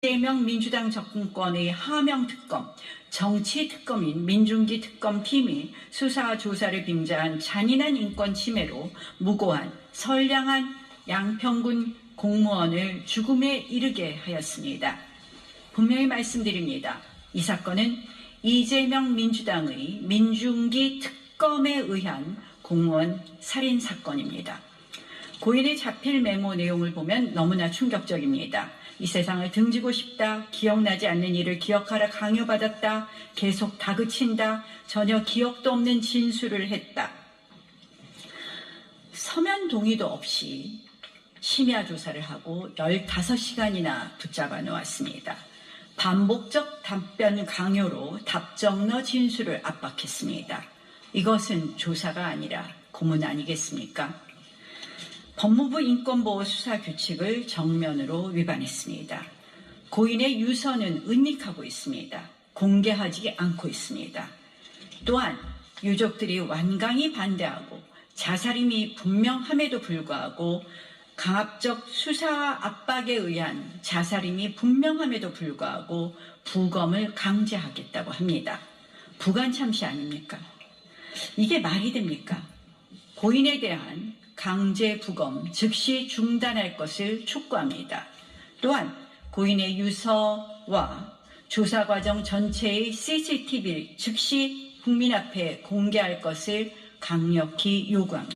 이재명 민주당 정권의 하명 특검, 정치 특검인 민중기 특검팀이 수사 조사를 빙자한 잔인한 인권 침해로 무고한 선량한 양평군 공무원을 죽음에 이르게 하였습니다. 분명히 말씀드립니다. 이 사건은 이재명 민주당의 민중기 특검에 의한 공무원 살인 사건입니다. 고인의 자필 메모 내용을 보면 너무나 충격적입니다. 이 세상을 등지고 싶다, 기억나지 않는 일을 기억하라 강요받았다, 계속 다그친다, 전혀 기억도 없는 진술을 했다. 서면 동의도 없이 심야 조사를 하고 15시간이나 붙잡아 놓았습니다. 반복적 답변 강요로 답정너 진술을 압박했습니다. 이것은 조사가 아니라 고문 아니겠습니까? 법무부 인권보호 수사 규칙을 정면으로 위반했습니다. 고인의 유서는 은닉하고 있습니다. 공개하지 않고 있습니다. 또한 유족들이 완강히 반대하고 자살임이 분명함에도 불구하고 강압적 수사 압박에 의한 자살임이 분명함에도 불구하고 부검을 강제하겠다고 합니다. 부관 참시 아닙니까? 이게 말이 됩니까? 고인에 대한 강제 부검 즉시 중단할 것을 촉구합니다. 또한 고인의 유서와 조사 과정 전체의 CCTV 즉시 국민 앞에 공개할 것을 강력히 요구합니다.